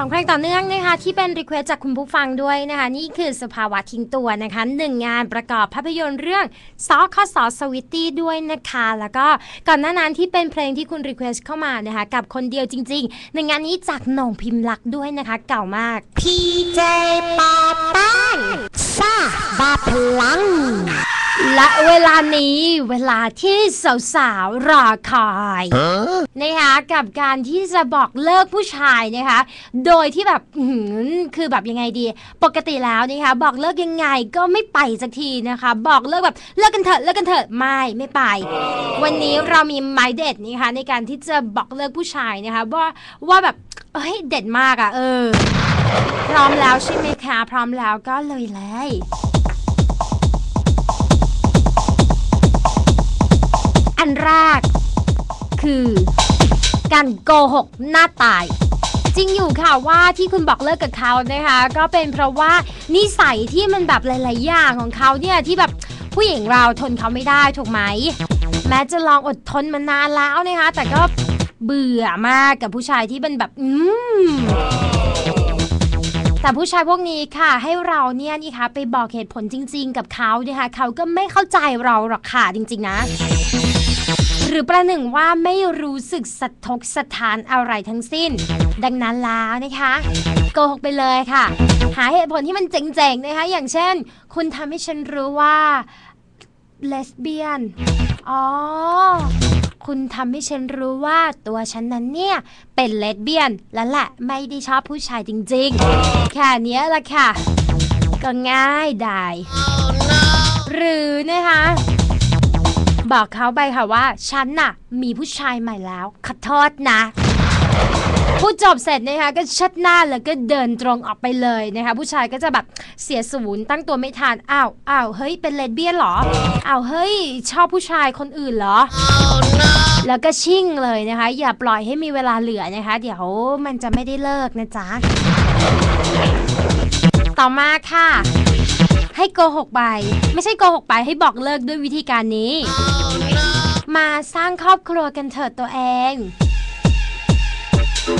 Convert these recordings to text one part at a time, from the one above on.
สองเพลงต่อเนื่องนะคะที่เป็นรีเควสจากคุณผู้ฟังด้วยนะคะ นี่คือสภาวะทิ้งตัวนะคะหนึ่งงานประกอบภาพยนตร์เรื่องซอข้อสอสวิตตี้ด้วยนะคะ แล้วก็ก่อนหน้านั้นที่เป็นเพลงที่คุณรีเควสเข้ามานะคะ กับคนเดียวจริงๆหนึ่งงานนี้จากหน่งพิมพ์ลักด้วยนะคะ เก่ามากพีเจปอป้าซาบาพลัง และเวลานี้เวลาที่สาวๆรอคอยนะคะกับการที่จะบอกเลิกผู้ชายนะคะ โดยที่แบบอื้อหือคือแบบยังไงดี ปกติแล้วนะคะบอกเลิกยังไงก็ไม่ไปสักทีนะคะ บอกเลิกแบบเลิกกันเถอะเลิกกันเถอะไม่ไม่ไป วันนี้เรามีไม้เด็ดนะคะในการที่จะบอกเลิกผู้ชายนะคะว่าว่าแบบเอ้ยเด็ดมากอะ่ะเออ พร้อมแล้วใช่ไหมคะพร้อมแล้วก็เลยเลย อันแรก คือ การโกหกหน้าตาย จริงอยู่ค่ะว่าที่คุณบอกเลิกกับเขานะคะ ก็เป็นเพราะว่านิสัยที่มันแบบหลาย ๆ อย่างของเขาเนี่ยที่แบบผู้หญิงเราทนเขาไม่ได้ถูกไหม แม้จะลองอดทนมานานแล้วนะคะ แต่ก็เบื่อมากกับผู้ชายที่เป็นแบบ อืมแต่ผู้ชายพวกนี้ค่ะ ให้เราเนี่ยนี่คะไปบอกเหตุผลจริง ๆ กับเขานะคะเขาก็ไม่เข้าใจเราหรอกค่ะจริง ๆ นะ หรือประหนึ่งว่าไม่รู้สึกสะทกสะทานอะไรทั้งสิ้น ดังนั้นแล้วนะคะโกหกไปเลยค่ะ หาเหตุผลที่มันเจ๋งๆนะคะ อย่างเช่น คุณทำให้ฉันรู้ว่าเลสเบี้ยน อ๋อ คุณทำให้ฉันรู้ว่าตัวฉันนั้นเนี่ย เป็นเลสเบี้ยน แล้วแหละไม่ได้ชอบผู้ชายจริงๆ แค่นี้ละค่ะ ก็ง่ายได้หรือนะคะ บอกเขาไปค่ะว่า ฉันน่ะ มีผู้ชายใหม่แล้วขอโทษนะพูดจบเสร็จนะคะก็ชัดหน้าแล้วก็เดินตรงออกไปเลยนะคะผู้ชายก็จะแบบเสียศูนย์ตั้งตัวไม่ทันอ้าวอ้าวเฮ้ยเป็นเลสเบี้ยนเหรออ้าวเฮ้ยชอบผู้ชายคนอื่นเหรอแล้วก็ชิ่งเลยนะคะ อย่าปล่อยให้มีเวลาเหลือนะคะ เดี๋ยวมันจะไม่ได้เลิกนะจ๊ะต่อมาค่ะ ให้โกหกไป ไม่ใช่โกหกไปให้บอกเลิกด้วยวิธีการนี้ มาสร้างครอบครัวกันเถิดตัวเอง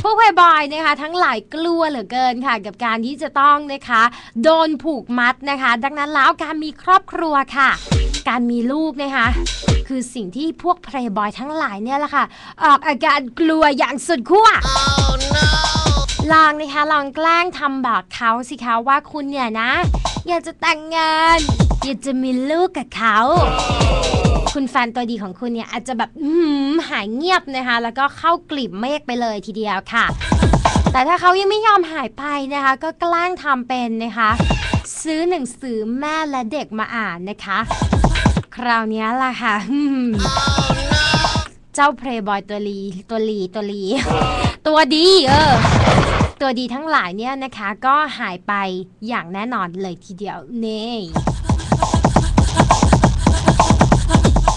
พวกเพย์บอยนะคะทั้งหลายกลัวเหลือเกินค่ะ กับการที่จะต้องนะคะ โดนผูกมัดนะคะ ดังนั้นแล้วการมีครอบครัวค่ะ การมีลูกนะคะ คือสิ่งที่พวกเพย์บอยทั้งหลายเนี่ยแหละค่ะ ออกอาการกลัวอย่างสุดขั้วลองนะคะลองแกล้งทำบอกเขาสิคะว่าคุณเนี่ยนะ อยากจะแต่งงาน อยากจะมีลูกกับเขา คุณแฟนตัวดีของคุณเนี่ยอาจจะแบบอืหายเงียบนะคะ แล้วก็เข้ากลีบเมฆไปเลยทีเดียวค่ะ แต่ถ้าเขายังไม่ยอมหายไปนะคะ ก็แกล้งทำเป็นนะคะ ซื้อหนังสือแม่และเด็กมาอ่านนะคะ คราวนี้ล่ะค่ะเจ้าเพลย์บอยตัวลีตัวลีตัวลีตัวดีเออ ตัวดีทั้งหลายเนี่ยนะคะ ก็หายไปอย่างแน่นอนเลยทีเดียวเน่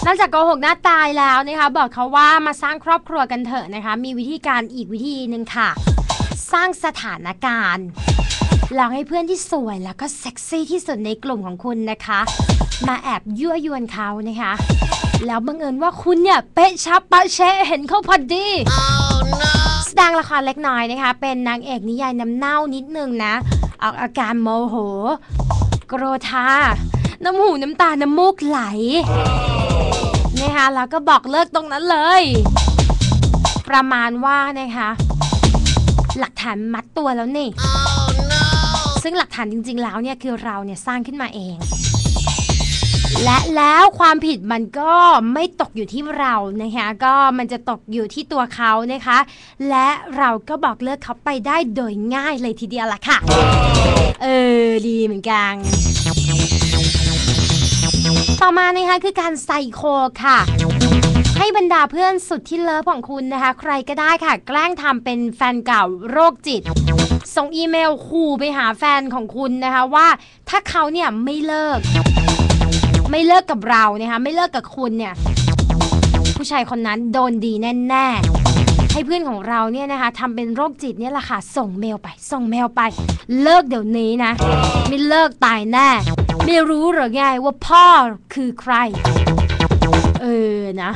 นอกจากโกหกหน้าตายแล้วนะคะ บอกเขาว่ามาสร้างครอบครัวกันเถอะนะคะ มีวิธีการอีกวิธีหนึ่งค่ะ สร้างสถานการณ์ลองให้เพื่อนที่สวยแล้วก็เซ็กซี่ที่สุดในกลุ่มของคุณนะคะ มาแอบยั่วยวนเขานะคะ แล้วบังเอิญว่าคุณเนี่ยเป๊ะชับปะเชะเห็นเขาพอดี แสดงละครเล็กน้อยนะคะ เป็นนางเอกนิยายน้ำเน่านิดนึงนะ ออกอาการโมโห โกรธา น้ำหูน้ำตา น้ำมูกไหลนะคะแล้วก็บอกเลิกตรงนั้นเลย ประมาณว่านะคะ หลักฐานมัดตัวแล้วนี่ซึ่งหลักฐานจริงๆแล้วเนี่ยคือเราเนี่ยสร้างขึ้นมาเอง และแล้วความผิดมันก็ไม่ตกอยู่ที่เรานะคะก็มันจะตกอยู่ที่ตัวเขานะคะ และเราก็บอกเลิกเขาไปได้โดยง่ายเลยทีเดียวล่ะค่ะ เออ ดีเหมือนกัน ต่อมานะคะคือการไซโคค่ะให้บรรดาเพื่อนสุดที่เลิฟของคุณนะคะ ใครก็ได้ค่ะ แกล้งทำเป็นแฟนเก่าโรคจิต ส่งอีเมลขู่ไปหาแฟนของคุณนะคะว่า ถ้าเขาเนี่ยไม่เลิก ไม่เลิกกับเรานะคะไม่เลิกกับคุณเนี่ยผู้ชายคนนั้นโดนดีแน่ๆให้เพื่อนของเราเนี่ยนะคะทำเป็นโรคจิตเนี่ยแหละค่ะส่งเมลไป ส่งเมลไป เลิกเดี๋ยวนี้นะ ไม่เลิกตายแน่ ไม่รู้หรือไงว่าพ่อคือใคร เออนะ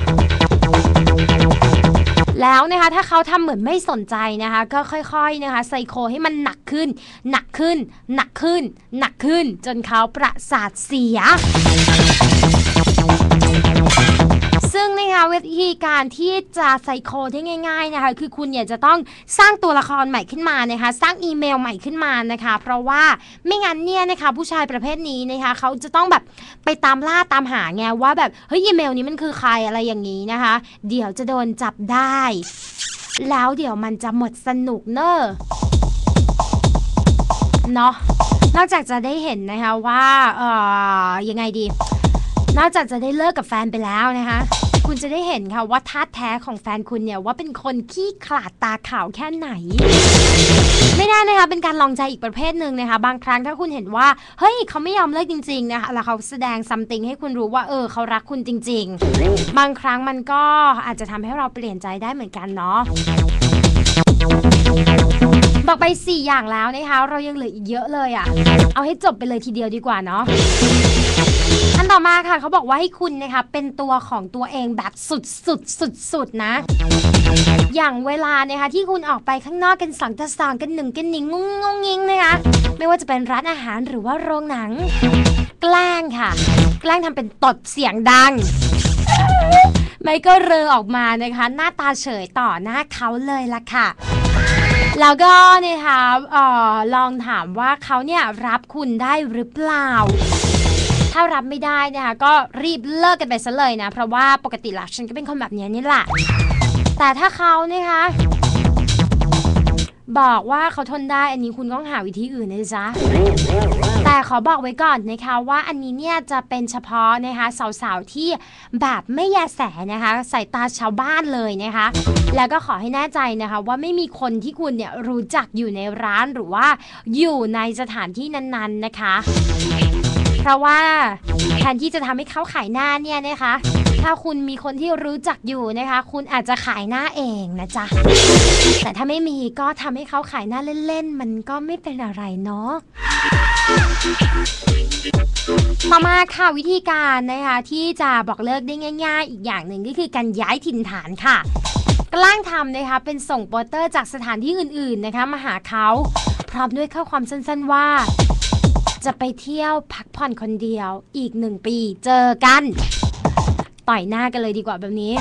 แล้วนะคะถ้าเขาทำเหมือนไม่สนใจนะคะก็ค่อยๆนะคะไซโคให้มันหนักขึ้น หนักขึ้น หนักขึ้น หนักขึ้น จนเขาประสาทเสีย งนะคะวิธีการที่จะไซโค้ดได้ง่ายๆนะคะคือคุณเนี่ยจะต้องสร้างตัวละครใหม่ขึ้นมานะคะสร้างอีเมลใหม่ขึ้นมานะคะ เพราะว่าไม่งั้นเนี่ยนะคะผู้ชายประเภทนี้นะคะเขาจะต้องแบบไปตามล่าตามหาไงว่าแบบเฮ้ยอีเมลนี้มันคือใครอะไรอย่างนี้นะคะ เดี๋ยวจะโดนจับได้ แล้วเดี๋ยวมันจะหมดสนุกเนอะเนาะนอกจากจะได้เห็นนะคะว่าเอ่อยังไงดี นอกจากจะได้เลิกกับแฟนไปแล้วนะคะ คุณจะได้เห็นค่ะว่าท่าแท้ของแฟนคุณเนี่ยว่าเป็นคนขี้ขลาดตาขาวแค่ไหน ไม่แน่นะคะเป็นการลองใจอีกประเภทหนึ่งนะคะ บางครั้งถ้าคุณเห็นว่า เฮ้ยเขาไม่ยอมเลิกจริงๆนะคะแล้วเขาแสดงซัมติงให้คุณรู้ว่าเออเขารักคุณจริง ๆ บางครั้งมันก็อาจจะทำให้เราเปลี่ยนใจได้เหมือนกันเนาะบอกไป 4 อย่างแล้วนะคะ เรายังเหลืออีกเยอะเลยอะ่ะ เอาให้จบไปเลยทีเดียวดีกว่าเนาะ ต่อมาค่ะเขาบอกว่าให้คุณนะคะเป็นตัวของตัวเองแบบสุดสุดสุดสุดนะ อย่างเวลานะคะที่คุณออกไปข้างนอกกันสองต่อสองกันหนึ่งกันหนิงงงงงงิงนะคะไม่ว่าจะเป็นร้านอาหารหรือว่าโรงหนัง แกล้งค่ะ แกล้งทำเป็นตดเสียงดังไม่ก็เรอออกมานะคะ หน้าตาเฉยต่อหน้าเขาเลยล่ะค่ะแล้วก็นะคะเออลองถามว่าเขาเนี่ยรับคุณได้หรือเปล่า ถ้ารับไม่ได้นะคะก็รีบเลิกกันไปซะเลยนะ เพราะว่าปกติล้วฉันก็เป็นคนแบบนี้นี่แหละ แต่ถ้าเขานะคะบอกว่าเขาทนได้อันนี้คุณต้องหาวิธีอื่นนะจ๊ะ แต่ขอบอกไว้ก่อนนะคะว่าอันนี้เนี่ยจะเป็นเฉพาะนะคะสาวๆที่แบบไม่แยแสนะคะสายตาชาวบ้านเลยนะคะ แล้วก็ขอให้แน่ใจนะคะว่าไม่มีคนที่คุณเนี่ยรู้จักอยู่ในร้านหรือว่าอยู่ในสถานที่นั้นๆนะคะ ราะว่าแทนที่จะทำให้เขาขายหน้าเนี่ยนะคะ ถ้าคุณมีคนที่รู้จักอยู่นะคะ คุณอาจจะขายหน้าเองนะจ๊ะ แต่ถ้าไม่มีก็ทำให้เขาขายหน้าเล่นๆ มันก็ไม่เป็นอะไรเนาะต่อมาค่ะวิธีการนะคะที่จะบอกเลิกได้ง่าย ๆ อีกอย่างหนึ่งก็คือการย้ายถิ่นฐานค่ะกล้งทำนะคะเป็นส่งโปสเตอร์จากสถานที่อื่นๆนะคะมาหาเขาพร้อมด้วยข้อความสั้นๆว่า จะไปเที่ยวพักผ่อนคนเดียวอีกหนึ่งปีเจอกัน ต่อยหน้ากันเลยดีกว่าแบบนี้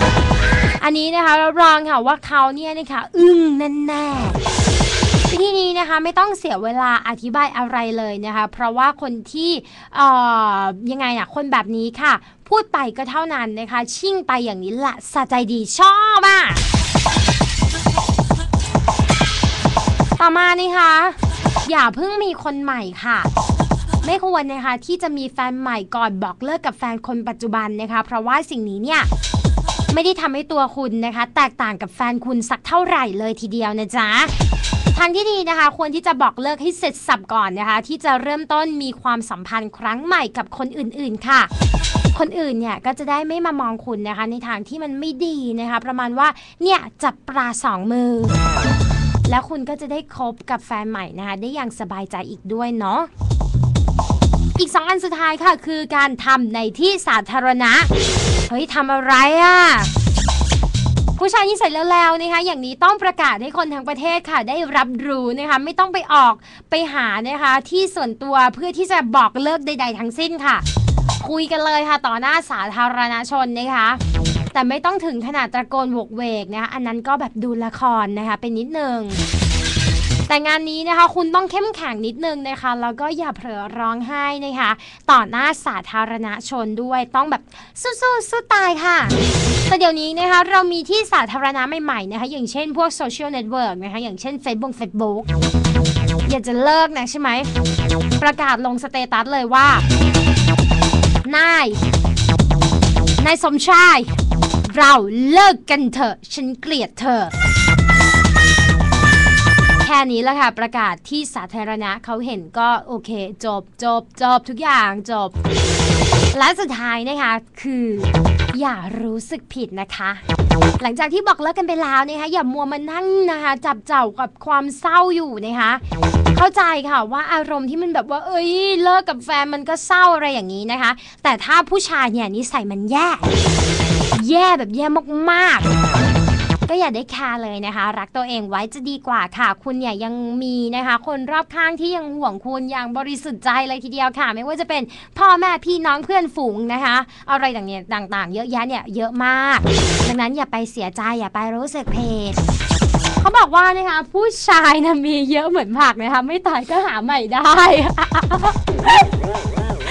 อันนี้นะคะรับรองค่ะว่าเขาเนี่ยนะคะอึ้งแน่ๆวิธีนี้นะคะไม่ต้องเสียเวลาอธิบายอะไรเลยนะคะ เพราะว่าคนที่เอ่อยังไงอะคนแบบนี้ค่ะ พูดไปก็เท่านั้นนะคะ ชิ่งไปอย่างนี้ละสะใจดีชอบอะต่อมานี่คะอย่าเพิ่งมีคนใหม่ค่ะ ไม่ควรนะคะที่จะมีแฟนใหม่ก่อนบอกเลิกกับแฟนคนปัจจุบันนะคะ เพราะว่าสิ่งนี้เนี่ยไม่ได้ทำให้ตัวคุณนะคะ แตกต่างกับแฟนคุณสักเท่าไหร่เลยทีเดียวนะจ๊ะทางที่ดีนะคะ ควรที่จะบอกเลิกให้เสร็จสับก่อนนะคะ ที่จะเริ่มต้นมีความสัมพันธ์ครั้งใหม่กับคนอื่นๆค่ะ คนอื่นเนี่ยก็จะได้ไม่มามองคุณนะคะ ในทางที่มันไม่ดีนะคะ ประมาณว่าเนี่ยจับปลาสองมือ แล้วคุณก็จะได้คบกับแฟนใหม่นะคะ ได้อย่างสบายใจอีกด้วยเนาะ อีกสองอันสุดท้ายค่ะ คือการทำในที่สาธารณะ เฮ้ยทำอะไรอะ่ะผู้ชายนิสัยแล้วๆนะคะอย่างนี้ต้องประกาศให้คนทั้งประเทศค่ะ ได้รับรู้นะคะไม่ต้องไปออกไปหานะคะที่ส่วนตัวเพื่อที่จะบอกเลิกใด ๆ ทั้งสิ้นค่ะ คุยกันเลยค่ะต่อหน้าสาธารณชนนะคะ แต่ไม่ต้องถึงขนาดตะโกนโวกเวกนะคะอันนั้นก็แบบดูละครนะคะเป็นนิดนึง แต่งานนี้นะคะคุณต้องเข้มแข็งนิดนึงนะคะ แล้วก็อย่าเผลอร้องไห้นะคะ ต่อหน้าสาธารณชนด้วยต้องแบบสู้ๆสู้ตายค่ะแต่เดี๋ยวนี้นะคะเรามีที่สาธารณะใหม่ๆนะคะ อย่างเช่นพวกโซเชียลเน็ตเวิร์กนะคะ อย่างเช่น Facebook Facebook อยากจะเลิกนะใช่ไหม ประกาศลงสเตตัสเลยว่า นาย นายสมชาย เราเลิกกันเถอะ ฉันเกลียดเธอ ค่นี้แหละค่ะ ประกาศที่สาธารณะเขาเห็นก็โอเค จบจบจบทุกอย่างจบ และสุดท้ายนะคะ คือ อย่ารู้สึกผิดนะคะ หลังจากที่บอกเลิกกันไปแล้วนะคะอย่ามัวมานั่งนะคะ จับเจ้ากับความเศร้าอยู่นะคะ เข้าใจค่ะว่าอารมณ์ที่มันแบบว่า เอ้ย เลิกกับแฟนมันก็เศร้าอะไรอย่างนี้นะคะ แต่ถ้าผู้ชายเนี่ยนิสัยมันแย่ แย่แบบแย่มากๆ ก็อย่าได้แคร์เลยนะคะ รักตัวเองไว้จะดีกว่าค่ะ คุณเนี่ยยังมีนะคะ คนรอบข้างที่ยังห่วงคุณอย่างบริสุทธิ์ใจเลยทีเดียวค่ะ ไม่ว่าจะเป็นพ่อแม่พี่น้องเพื่อนฝูงนะคะ อะไรต่างเนี่ยต่างๆ เยอะแยะเนี่ยเยอะมาก ดังนั้นอย่าไปเสียใจอย่าไปรู้สึกเพศเขาบอกว่านะคะผู้ชายนะมีเยอะเหมือนผักนะคะ ไม่ตายก็หาใหม่ได้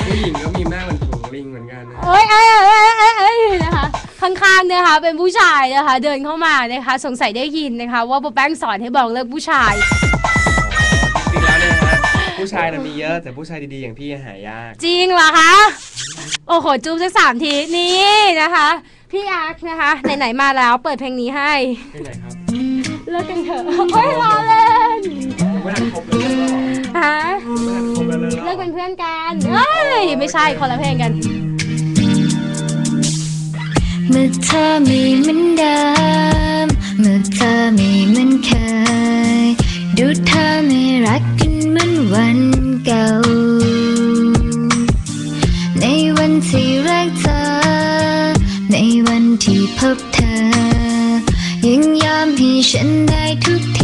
ผู้หญิงก็มีหน้าเหมือนถุงลิงเหมือนกันนะ เอ้ยเอ้ยเอ้ยเอ้ยเอ้ยนะคะ ข้างๆนะคะเป็นผู้ชายนะคะ เดินเข้ามานะคะ สงสัยได้ยินนะคะ ว่าโบแป้งสอนให้บอกเลิกผู้ชาย จริงแล้วเนี่ยนะฮะผู้ชายน่ะมีเยอะแต่ผู้ชายดีๆอย่างพี่หายาก จริงเหรอคะ โอ้โหจูบสักสามทีนี่นะคะ พี่อาร์คนะคะ ไหนๆมาแล้วเปิดเพลงนี้ให้ ที่ไหนครับเลิกกันเถอะเฮ้ยรอเล่นไม่ทันครบเลยเหรอฮะไม่ทันครบเลยเหรอ เลิกเป็นเพื่อนกันเอ้ยไม่ใช่คนละเพลงกัน เมื่อเธอมีเหมือนเดิม เมื่อเธอมีเหมือนเคย ดูเธอไม่รักกันเหมือนวันเก่า ในวันที่รักเธอ ในวันที่พบเธอ ยังยอมให้ฉันได้ทุกที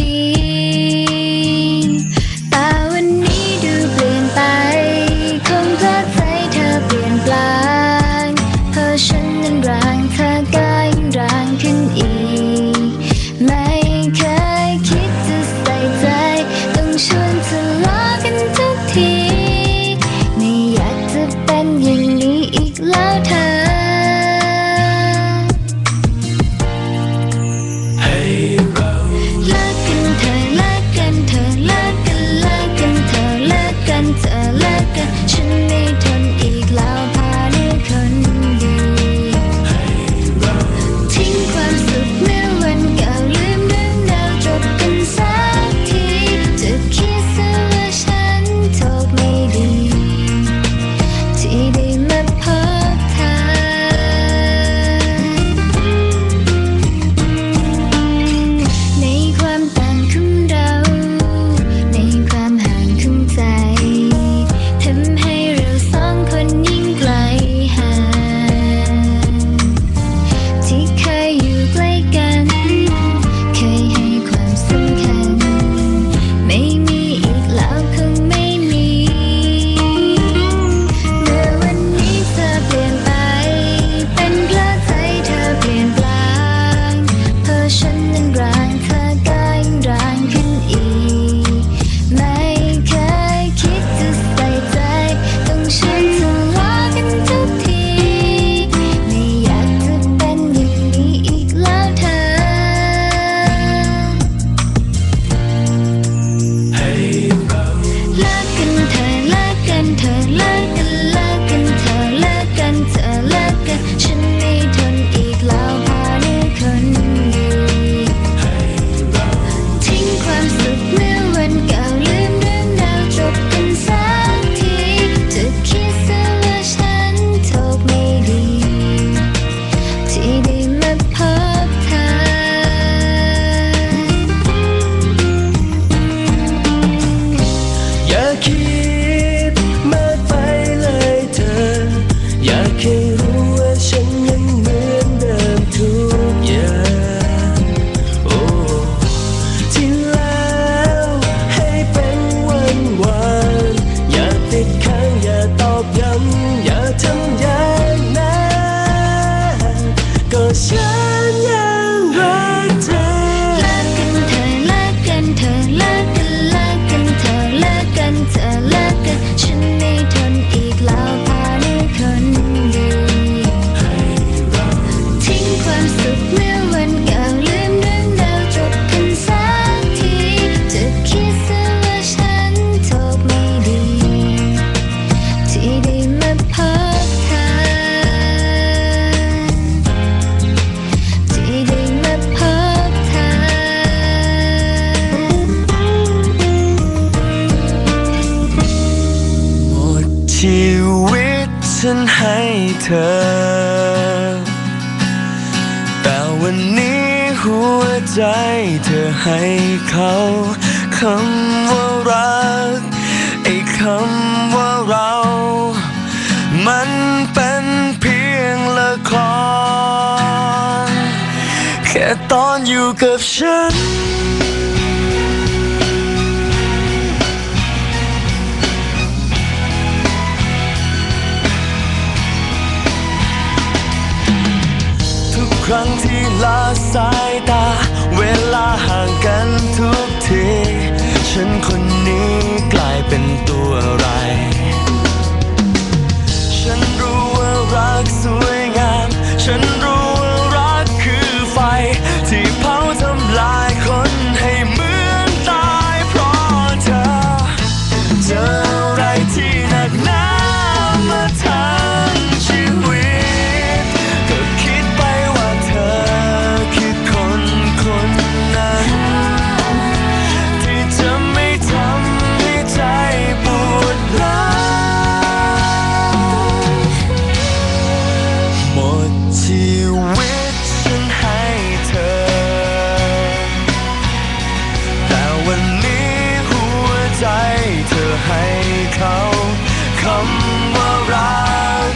ฉันให้เธอ แต่วันนี้หัวใจเธอให้เขาคำว่ารักไอ้คำว่าเรา มันเป็นเพียงละครแค่ตอนอยู่กับฉัน ครั้งที่ละสายตา เวลาห่างกันทุกที ฉันคนนี้กลายเป็นตัวอะไร ฉันรู้ว่ารักสวยงาม ฉัน ขาคำว่ารัก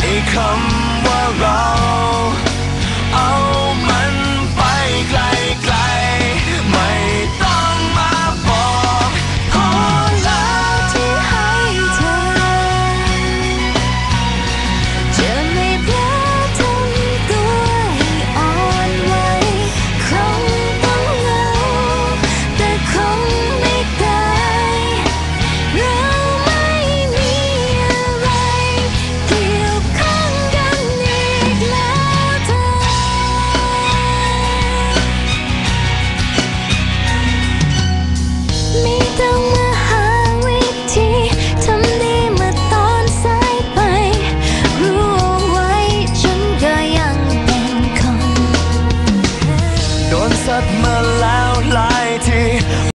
ไอ้คำว่าเรา